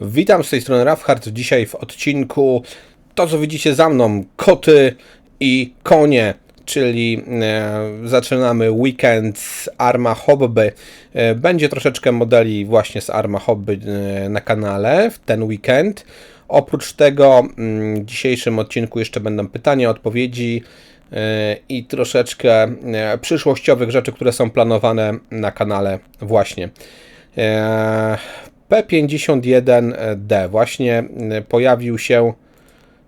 Witam z tej strony Rafhard. Dzisiaj w odcinku to, co widzicie za mną, koty i konie, czyli e, zaczynamy weekend z Arma Hobby. E, będzie troszeczkę modeli właśnie z Arma Hobby e, na kanale w ten weekend. Oprócz tego mm, w dzisiejszym odcinku jeszcze będą pytania, odpowiedzi e, i troszeczkę e, przyszłościowych rzeczy, które są planowane na kanale właśnie. E, P51D właśnie e, pojawił się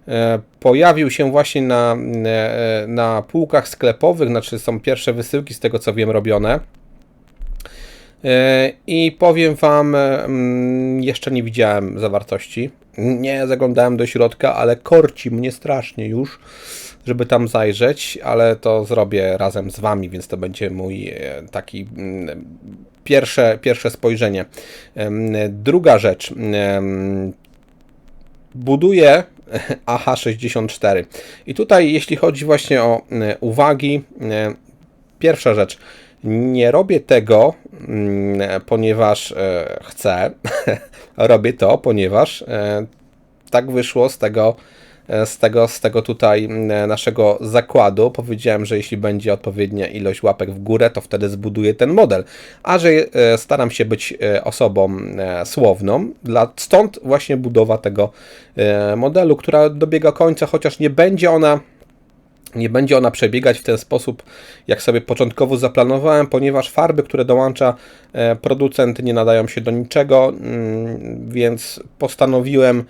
e, pojawił się właśnie na, e, na półkach sklepowych, znaczy są pierwsze wysyłki z tego co wiem robione. I powiem Wam, mm, jeszcze nie widziałem zawartości. Nie zaglądałem do środka, ale korci mnie strasznie już, żeby tam zajrzeć, ale to zrobię razem z Wami, więc to będzie mój e, taki mm, pierwsze, pierwsze spojrzenie. Druga rzecz. Buduję AH64. I tutaj, jeśli chodzi właśnie o uwagi, pierwsza rzecz. Nie robię tego, ponieważ e, chcę. robię to, ponieważ e, tak wyszło z tego, e, z tego, z tego tutaj mm, naszego zakładu. Powiedziałem, że jeśli będzie odpowiednia ilość łapek w górę, to wtedy zbuduję ten model. A że e, staram się być e, osobą e, słowną, stąd właśnie budowa tego e, modelu, która dobiega końca, chociaż nie będzie ona nie będzie ona przebiegać w ten sposób, jak sobie początkowo zaplanowałem, ponieważ farby, które dołącza e, producent, nie nadają się do niczego, mm, więc postanowiłem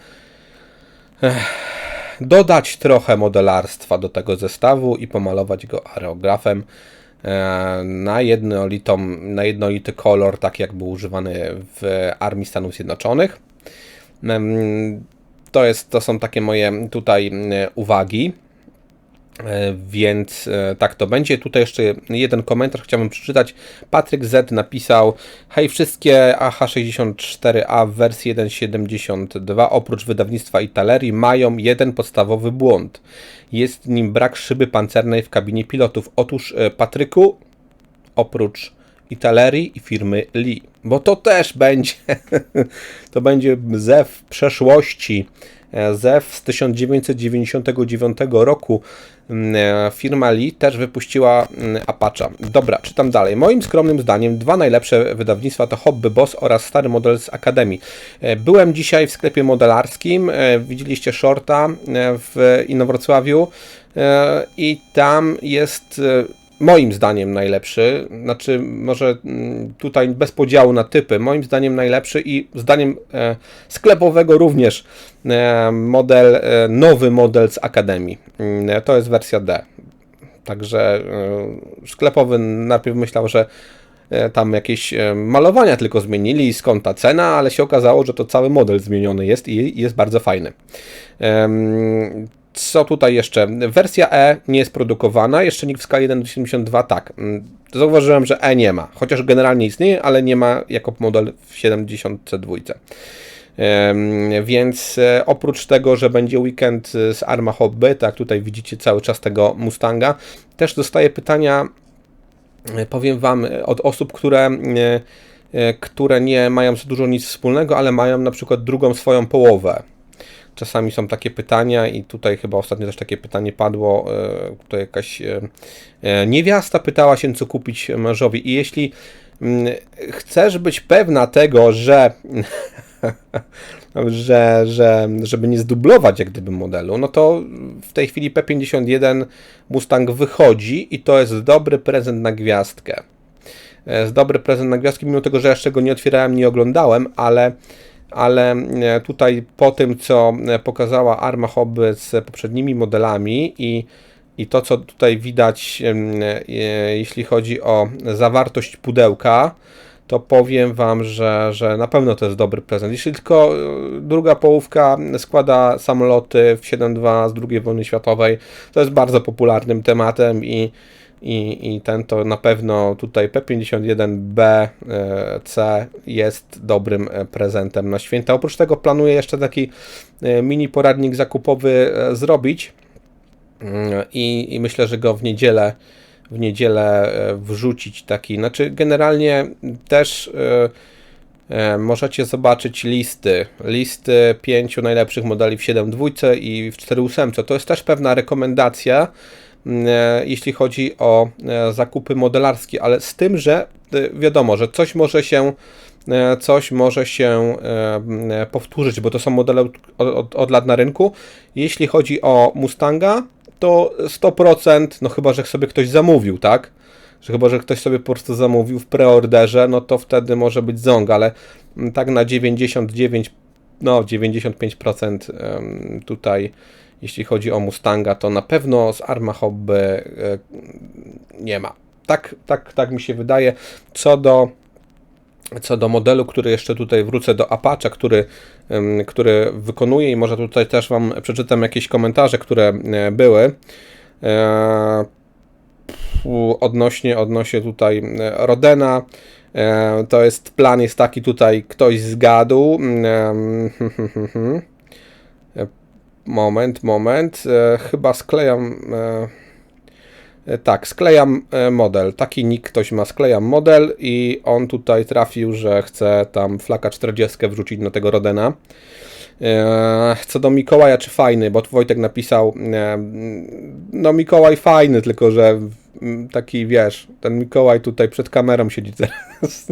dodać trochę modelarstwa do tego zestawu i pomalować go aerografem e, na, jednolitą, na jednolity kolor, tak jak był używany w Armii Stanów Zjednoczonych. To, jest, to są takie moje tutaj e, uwagi. E, Więc e, tak to będzie. Tutaj jeszcze jeden komentarz chciałbym przeczytać. Patryk Z napisał: Hej, wszystkie AH64A w wersji 1.72 oprócz wydawnictwa Italerii mają jeden podstawowy błąd. Jest nim brak szyby pancernej w kabinie pilotów. Otóż, e, Patryku, oprócz Italerii i firmy Lee, bo to też będzie, to będzie zew przeszłości. Zew z 1999 roku. Mm, e, Firma Lee też wypuściła mm, Apache. Dobra, czytam dalej. Moim skromnym zdaniem dwa najlepsze wydawnictwa to Hobby Boss oraz stary model z Akademii. E, Byłem dzisiaj w sklepie modelarskim, e, widzieliście shorta w Inowrocławiu i tam jest moim zdaniem najlepszy, znaczy może mm, tutaj bez podziału na typy, moim zdaniem najlepszy i zdaniem e, sklepowego również e, model, e, nowy model z Akademii. Mm, To jest wersja D. Także sklepowy najpierw myślał, że tam jakieś malowania tylko zmienili, skąd ta cena, ale się okazało, że to cały model zmieniony jest i jest bardzo fajny. Co tutaj jeszcze? Wersja E nie jest produkowana, jeszcze nikt w skali 1.72 tak. Mm, Zauważyłem, że E nie ma, chociaż generalnie istnieje, ale nie ma jako model w 72. Em, Więc e, oprócz tego, że będzie weekend e, z Arma Hobby, tak tutaj widzicie cały czas tego Mustanga, też dostaję pytania E, powiem Wam, od osób, które, które nie mają za dużo nic wspólnego, ale mają na przykład drugą swoją połowę. Czasami są takie pytania i tutaj chyba ostatnio też takie pytanie padło, e, tutaj jakaś e, e, niewiasta pytała się, co kupić mężowi i jeśli mm, chcesz być pewna tego, że że, że, żeby nie zdublować jak gdyby modelu, no to w tej chwili P51 Mustang wychodzi i to jest dobry prezent na gwiazdkę. Jest dobry prezent na gwiazdkę, mimo tego, że jeszcze go nie otwierałem, nie oglądałem, ale, ale e, tutaj po tym, co e, pokazała Arma Hobby z poprzednimi modelami i, i to, co tutaj widać, e, jeśli chodzi o zawartość pudełka, to powiem Wam, że, że na pewno to jest dobry prezent. Jeśli tylko druga połówka składa samoloty w 7.2 z II wojny światowej, to jest bardzo popularnym tematem i, i, i ten to na pewno tutaj P51B e, jest dobrym e, prezentem na święta. Oprócz tego planuję jeszcze taki e, mini poradnik zakupowy zrobić Mm, i, i myślę, że go w niedzielę w niedzielę wrzucić taki, znaczy generalnie też możecie zobaczyć listy. Listy pięciu najlepszych modeli w 7.2 i w 4.8. To jest też pewna rekomendacja, jeśli chodzi o e, zakupy modelarskie, ale z tym, że e, wiadomo, że coś może się e, coś może się e, powtórzyć, bo to są modele od, od, od lat na rynku. Jeśli chodzi o Mustanga, to 100%, no chyba, że sobie ktoś zamówił, tak? Że chyba, że ktoś sobie po prostu zamówił w preorderze, no to wtedy może być ząg, ale mm, tak na 99, no 95% em, tutaj, jeśli chodzi o Mustanga, to na pewno z Arma Hobby e, nie ma. Tak, tak, tak mi się wydaje. Co do co do modelu, który jeszcze tutaj wrócę do Apache, który, który wykonuje i może tutaj też Wam przeczytam jakieś komentarze, które e, były. E, odnośnie, odnośnie tutaj Rodena. To jest plan jest taki tutaj, ktoś zgadł. Moment, moment. E, Chyba sklejam. e, e, Tak, sklejam model. Taki nick ktoś ma, sklejam model i on tutaj trafił, że chce tam flaka 40 wrzucić na tego Rodena. Co do Mikołaja, czy fajny, bo Wojtek napisał, no Mikołaj fajny, tylko że taki wiesz, ten Mikołaj tutaj przed kamerą siedzi teraz.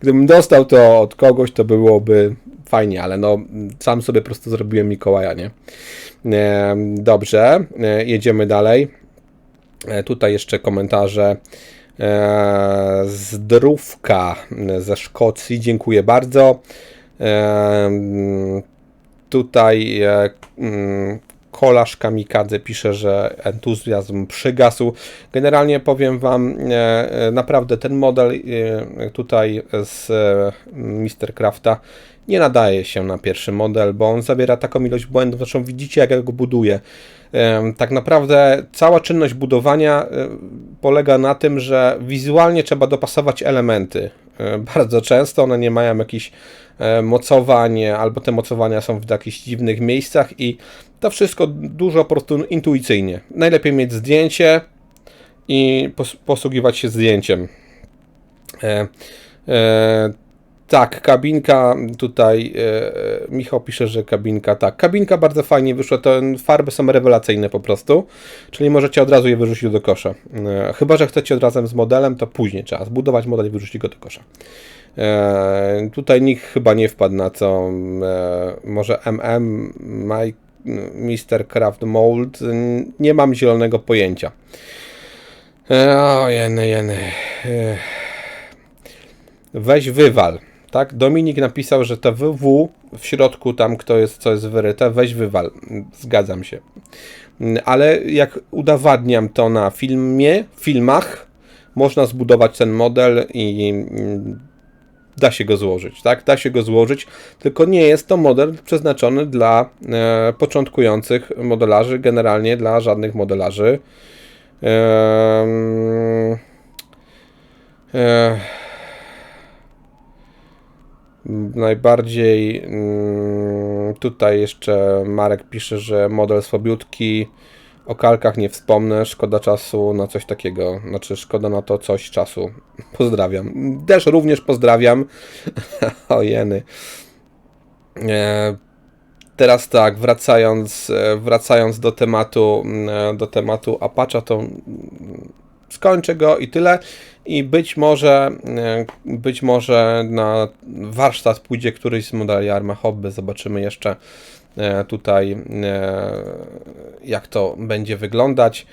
Gdybym dostał to od kogoś, to byłoby fajnie, ale no sam sobie po prostu zrobiłem Mikołaja, nie? Dobrze, e, jedziemy dalej. E, Tutaj jeszcze komentarze. E, Zdrówka ze Szkocji, dziękuję bardzo. Tutaj mm, kolarz Kamikadze pisze, że entuzjazm przygasł. Generalnie powiem Wam, e, e, naprawdę ten model e, tutaj z Mr. Crafta nie nadaje się na pierwszy model, bo on zawiera taką ilość błędów, zresztą widzicie jak ja go buduję. Tak naprawdę cała czynność budowania polega na tym, że wizualnie trzeba dopasować elementy. Bardzo często one nie mają jakichś mocowań, albo te mocowania są w jakichś dziwnych miejscach i to wszystko dużo po prostu intuicyjnie. Najlepiej mieć zdjęcie i pos- posługiwać się zdjęciem. E, e, tak, kabinka tutaj, e, Michał pisze, że kabinka, tak, kabinka bardzo fajnie wyszła, to farby są rewelacyjne po prostu, czyli możecie od razu je wyrzucić do kosza. E, chyba, że chcecie od razu z modelem, to później trzeba zbudować model i wyrzucić go do kosza. E, tutaj nikt chyba nie wpadł na co, e, może MM, Mike, Mr. Craft Mold, nie mam zielonego pojęcia. E, o, jeny, jeny. Weź wywal. Tak, Dominik napisał, że to WW w środku tam, kto jest, co jest wyryte, weź wywal. Zgadzam się. Ale jak udowadniam to na filmie, filmach, można zbudować ten model i da się go złożyć, tak? Da się go złożyć, tylko nie jest to model przeznaczony dla e, początkujących modelarzy, generalnie dla żadnych modelarzy. Em, e, Najbardziej mm, tutaj jeszcze Marek pisze, że model słabiutki, o kalkach nie wspomnę, szkoda czasu na coś takiego, znaczy szkoda na to coś czasu. Pozdrawiam. Też również pozdrawiam. o jeny. E, teraz tak, wracając, e, wracając do tematu, mm, do tematu Apache, to mm, skończę go i tyle. I być może, e, być może na warsztat pójdzie któryś z modeli Arma Hobby. Zobaczymy jeszcze e, tutaj, e, jak to będzie wyglądać.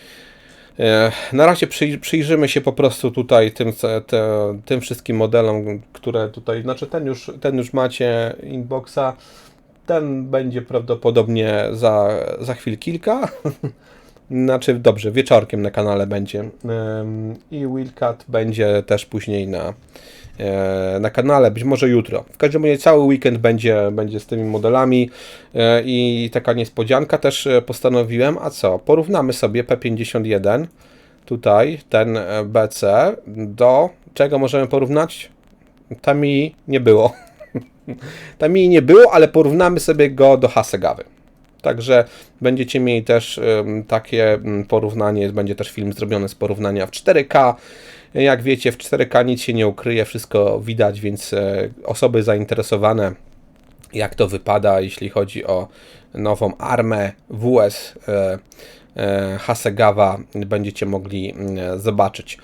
E, Na razie przyj- przyjrzymy się po prostu tutaj tym, tym wszystkim modelom, które tutaj, znaczy ten już, ten już macie inboxa. Ten będzie prawdopodobnie za, za chwil kilka. Znaczy, dobrze, wieczorkiem na kanale będzie. I Willcat będzie też później na, e, na kanale, być może jutro. W każdym razie cały weekend będzie, będzie z tymi modelami e, i taka niespodzianka też e, postanowiłem. A co? Porównamy sobie P51, tutaj ten e, BC, do czego możemy porównać? Tami nie było. Tami nie było, ale porównamy sobie go do Hasegawy. Także będziecie mieli też takie ym, porównanie, będzie też film zrobiony z porównania w 4K Jak wiecie, w 4K nic się nie ukryje, wszystko widać, więc e, osoby zainteresowane, jak to wypada, jeśli chodzi o nową armę WS e, e, Hasegawa, będziecie mogli zobaczyć.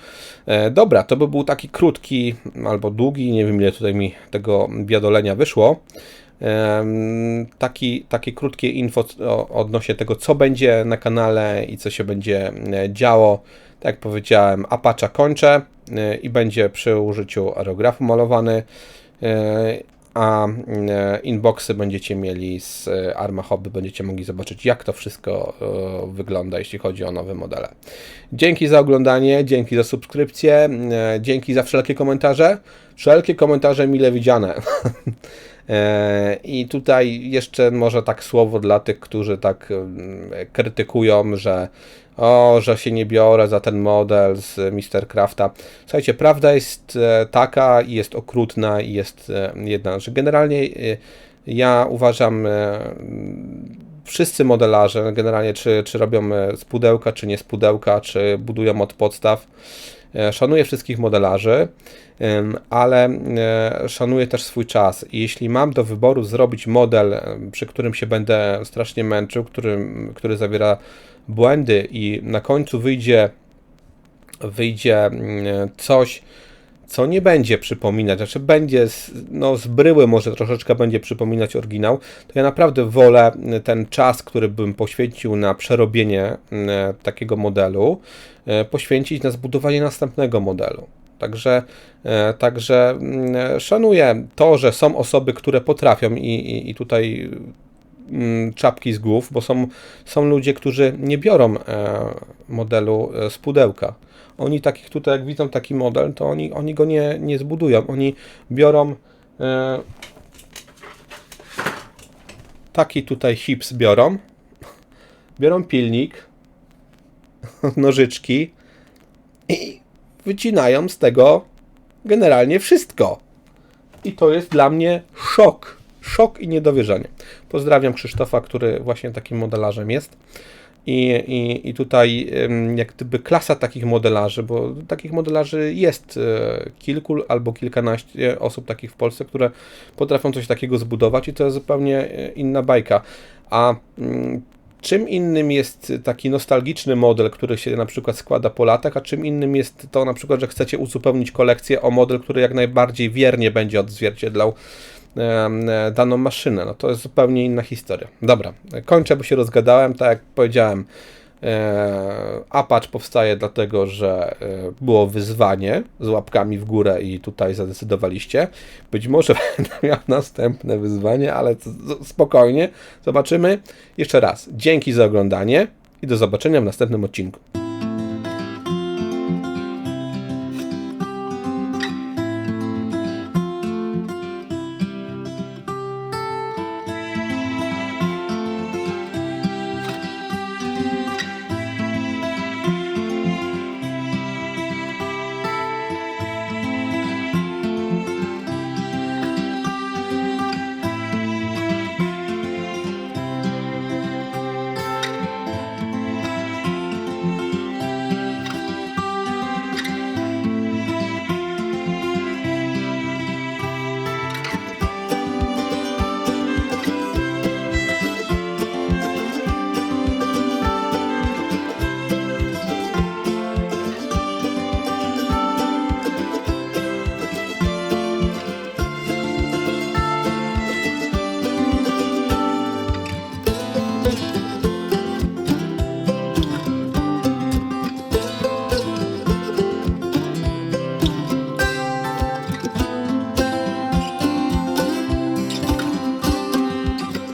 Dobra, to by był taki krótki albo długi, nie wiem ile tutaj mi tego biadolenia wyszło. Taki, takie krótkie info odnośnie tego, co będzie na kanale i co się będzie e, działo. Tak jak powiedziałem, Apache kończę e, i będzie przy użyciu aerografu malowany, e, a inboxy będziecie mieli z Arma Hobby, będziecie mogli zobaczyć, jak to wszystko wygląda, jeśli chodzi o nowe modele. Dzięki za oglądanie, dzięki za subskrypcję, dzięki za wszelkie komentarze. Wszelkie komentarze mile widziane. E, I tutaj jeszcze może tak słowo dla tych, którzy tak krytykują, że o, że się nie biorę za ten model z Mr. Crafta. Słuchajcie, prawda jest e, taka i jest okrutna i jest e, jedna, że generalnie ja uważam wszyscy modelarze, generalnie czy, czy robią e, z pudełka, czy nie z pudełka, czy budują od podstaw, E, Szanuję wszystkich modelarzy, ale e, szanuję też swój czas. Jeśli mam do wyboru zrobić model, przy którym się będę strasznie męczył, który, który zawiera błędy i na końcu wyjdzie, wyjdzie mm, coś, co nie będzie przypominać, znaczy będzie no, z bryły może troszeczkę będzie przypominać oryginał, to ja naprawdę wolę ten czas, który bym poświęcił na przerobienie mm, takiego modelu, e, poświęcić na zbudowanie następnego modelu. Także, e, także mm, szanuję to, że są osoby, które potrafią i, i, i tutaj czapki z głów, bo są, są ludzie, którzy nie biorą e, modelu e, z pudełka. Oni takich tutaj, jak widzą taki model, to oni, oni go nie, nie zbudują. Oni biorą e, taki tutaj hips biorą, biorą pilnik, nożyczki i wycinają z tego generalnie wszystko. I to jest dla mnie szok. Szok i niedowierzanie. Pozdrawiam Krzysztofa, który właśnie takim modelarzem jest. I, i, I tutaj jak gdyby klasa takich modelarzy, bo takich modelarzy jest e, kilku albo kilkanaście osób takich w Polsce, które potrafią coś takiego zbudować i to jest zupełnie e, inna bajka. A mm, czym innym jest taki nostalgiczny model, który się na przykład składa po latach, a czym innym jest to na przykład, że chcecie uzupełnić kolekcję o model, który jak najbardziej wiernie będzie odzwierciedlał daną maszynę. No to jest zupełnie inna historia. Dobra, kończę, bo się rozgadałem. Tak jak powiedziałem, e, Apache powstaje dlatego, że e, było wyzwanie z łapkami w górę i tutaj zadecydowaliście. Być może będę miał następne wyzwanie, ale spokojnie, zobaczymy. Jeszcze raz, dzięki za oglądanie i do zobaczenia w następnym odcinku.